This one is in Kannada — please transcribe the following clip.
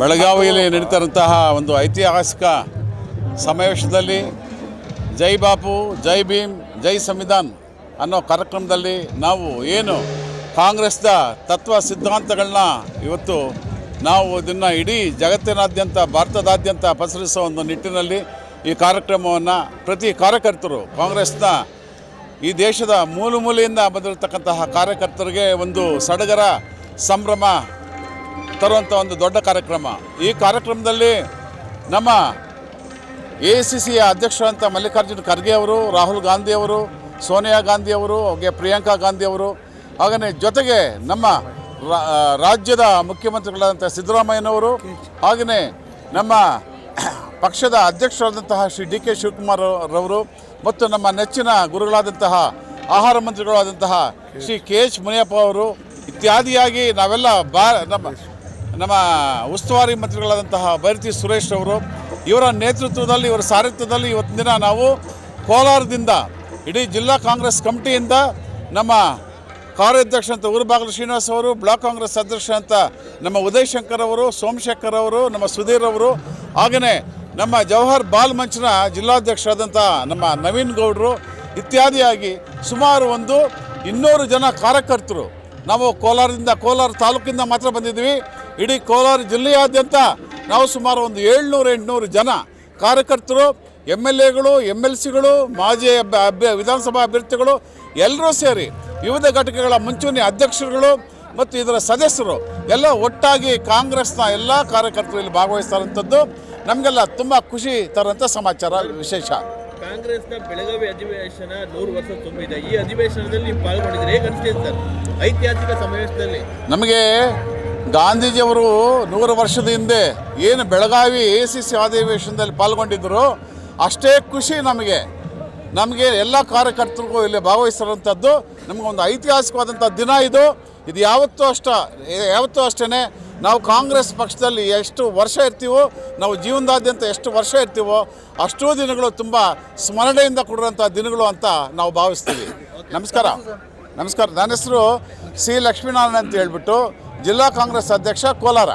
ಬೆಳಗಾವಿಯಲ್ಲಿ ನಡೀತಾರಂತಹ ಒಂದು ಐತಿಹಾಸಿಕ ಸಮಾವೇಶದಲ್ಲಿ ಜೈ ಬಾಪು, ಜೈ ಭೀಮ್, ಜೈ ಸಂವಿಧಾನ್ ಅನ್ನೋ ಕಾರ್ಯಕ್ರಮದಲ್ಲಿ ನಾವು ಏನು ಕಾಂಗ್ರೆಸ್ದ ತತ್ವ ಸಿದ್ಧಾಂತಗಳನ್ನ ಇವತ್ತು ನಾವು ಇದನ್ನು ಇಡೀ ಜಗತ್ತಿನಾದ್ಯಂತ, ಭಾರತದಾದ್ಯಂತ ಪಸರಿಸೋ ಒಂದು ನಿಟ್ಟಿನಲ್ಲಿ ಈ ಕಾರ್ಯಕ್ರಮವನ್ನು ಪ್ರತಿ ಕಾರ್ಯಕರ್ತರು, ಕಾಂಗ್ರೆಸ್ನ ಈ ದೇಶದ ಮೂಲು ಮೂಲೆಯಿಂದ ಬಂದಿರತಕ್ಕಂತಹ ಕಾರ್ಯಕರ್ತರಿಗೆ ಒಂದು ಸಡಗರ ಸಂಭ್ರಮ ತರುವಂಥ ಒಂದು ದೊಡ್ಡ ಕಾರ್ಯಕ್ರಮ. ಈ ಕಾರ್ಯಕ್ರಮದಲ್ಲಿ ನಮ್ಮ ಎ ಸಿ ಸಿಯ ಅಧ್ಯಕ್ಷರಂಥ ಮಲ್ಲಿಕಾರ್ಜುನ ಖರ್ಗೆ ಅವರು, ರಾಹುಲ್ ಗಾಂಧಿ ಅವರು, ಸೋನಿಯಾ ಗಾಂಧಿ ಅವರು, ಹಾಗೆ ಪ್ರಿಯಾಂಕಾ ಗಾಂಧಿ ಅವರು ಹಾಗೆಯೇ ಜೊತೆಗೆ ನಮ್ಮ ರಾಜ್ಯದ ಮುಖ್ಯಮಂತ್ರಿಗಳಾದಂಥ ಸಿದ್ದರಾಮಯ್ಯನವರು ಹಾಗೆಯೇ ನಮ್ಮ ಪಕ್ಷದ ಅಧ್ಯಕ್ಷರಾದಂತಹ ಶ್ರೀ ಡಿ ಕೆ ಶಿವಕುಮಾರ್ ರವರು ಮತ್ತು ನಮ್ಮ ನೆಚ್ಚಿನ ಗುರುಗಳಾದಂತಹ ಆಹಾರ ಮಂತ್ರಿಗಳಾದಂತಹ ಶ್ರೀ ಕೆ ಎಚ್ ಮುನಿಯಪ್ಪ ಅವರು ಇತ್ಯಾದಿಯಾಗಿ ನಾವೆಲ್ಲ ಬಾ, ನಮ್ಮ ನಮ್ಮ ಉಸ್ತುವಾರಿ ಮಂತ್ರಿಗಳಾದಂತಹ ಭೈರತಿ ಸುರೇಶ್ ಅವರು, ಇವರ ನೇತೃತ್ವದಲ್ಲಿ, ಇವರ ಸಾರಥ್ಯದಲ್ಲಿ ಇವತ್ತಿನ ದಿನ ನಾವು ಕೋಲಾರದಿಂದ, ಇಡೀ ಜಿಲ್ಲಾ ಕಾಂಗ್ರೆಸ್ ಕಮಿಟಿಯಿಂದ ನಮ್ಮ ಕಾರ್ಯಾಧ್ಯಕ್ಷ ಅಂತ ಊರುಬಾಗಲು ಶ್ರೀನಿವಾಸ್ ಅವರು, ಬ್ಲಾಕ್ ಕಾಂಗ್ರೆಸ್ ಅಧ್ಯಕ್ಷ ಅಂತ ನಮ್ಮ ಉದಯ್ ಶಂಕರ್ ಅವರು, ಸೋಮಶೇಖರ್ ಅವರು, ನಮ್ಮ ಸುಧೀರ್ ಅವರು, ಹಾಗೆಯೇ ನಮ್ಮ ಜವಾಹರ್ ಬಾಲ್ ಮಂಚ್ನ ಜಿಲ್ಲಾಧ್ಯಕ್ಷರಾದಂಥ ನಮ್ಮ ನವೀನ್ ಗೌಡರು, ಇತ್ಯಾದಿಯಾಗಿ ಸುಮಾರು ಒಂದು ಇನ್ನೂರು ಜನ ಕಾರ್ಯಕರ್ತರು ನಾವು ಕೋಲಾರದಿಂದ, ಕೋಲಾರ ತಾಲೂಕಿಂದ ಮಾತ್ರ ಬಂದಿದ್ವಿ ಇಡೀ ಕೋಲಾರ ಜಿಲ್ಲೆಯಾದ್ಯಂತ ನಾವು ಸುಮಾರು ಒಂದು ಏಳ್ನೂರು ಎಂಟುನೂರು ಜನ ಕಾರ್ಯಕರ್ತರು ಎಂ ಎಲ್ ಎಗಳು ಎಂ ಎಲ್ ಸಿಗಳು ಮಾಜಿ ಅಭ್ಯ ವಿಧಾನಸಭಾ ಅಭ್ಯರ್ಥಿಗಳು ಎಲ್ಲರೂ ಸೇರಿ ವಿವಿಧ ಘಟಕಗಳ ಮುಂಚೂಣಿ ಅಧ್ಯಕ್ಷರುಗಳು ಮತ್ತು ಇದರ ಸದಸ್ಯರು ಎಲ್ಲ ಒಟ್ಟಾಗಿ ಕಾಂಗ್ರೆಸ್ನ ಎಲ್ಲ ಕಾರ್ಯಕರ್ತರು ಇಲ್ಲಿ ಭಾಗವಹಿಸ್ತಾರಂಥದ್ದು. ನಮಗೆಲ್ಲ ತುಂಬ ಖುಷಿ ತರುವಂಥ ಸಮಾಚಾರ ವಿಶೇಷ. ಕಾಂಗ್ರೆಸ್ನ ಬೆಳಗಾವಿ ಅಧಿವೇಶನ ನೂರು ವರ್ಷ ತುಂಬಿದೆ. ಈ ಅಧಿವೇಶನದಲ್ಲಿ ಪಾಲ್ಗೊಂಡಿದ್ರೆ ಹೇಗೆ ಅನಿಸ್ತಿದೆ ಸರ್? ಐತಿಹಾಸಿಕ ಸಮಾವೇಶದಲ್ಲಿ. ನಮಗೆ ಗಾಂಧೀಜಿಯವರು ನೂರು ವರ್ಷದ ಹಿಂದೆ ಏನು ಬೆಳಗಾವಿ ಎ ಸಿ ಸಿ ಅಧಿವೇಶನದಲ್ಲಿ ಪಾಲ್ಗೊಂಡಿದ್ದರು ಅಷ್ಟೇ ಖುಷಿ ನಮಗೆ. ನಮಗೆ ಎಲ್ಲ ಕಾರ್ಯಕರ್ತರಿಗೂ ಇಲ್ಲಿ ಭಾಗವಹಿಸಿರುವಂಥದ್ದು. ನಮಗೊಂದು ಐತಿಹಾಸಿಕವಾದಂಥ ದಿನ ಇದು. ಇದು ಯಾವತ್ತೂ ಅಷ್ಟ, ಯಾವತ್ತೂ ಅಷ್ಟೇ ನಾವು ಕಾಂಗ್ರೆಸ್ ಪಕ್ಷದಲ್ಲಿ ಎಷ್ಟು ವರ್ಷ ಇರ್ತೀವೋ, ನಾವು ಜೀವನದಾದ್ಯಂತ ಎಷ್ಟು ವರ್ಷ ಇರ್ತೀವೋ, ಅಷ್ಟೂ ದಿನಗಳು ತುಂಬ ಸ್ಮರಣೆಯಿಂದ ಕೊಡುವಂಥ ದಿನಗಳು ಅಂತ ನಾವು ಭಾವಿಸ್ತೀವಿ. ನಮಸ್ಕಾರ. ನಮಸ್ಕಾರ. ನನ್ನ ಹೆಸರು ಸಿ ಲಕ್ಷ್ಮೀನಾರಾಯಣ ಅಂತ ಹೇಳ್ಬಿಟ್ಟು ಜಿಲ್ಲಾ ಕಾಂಗ್ರೆಸ್ ಅಧ್ಯಕ್ಷ ಕೋಲಾರ.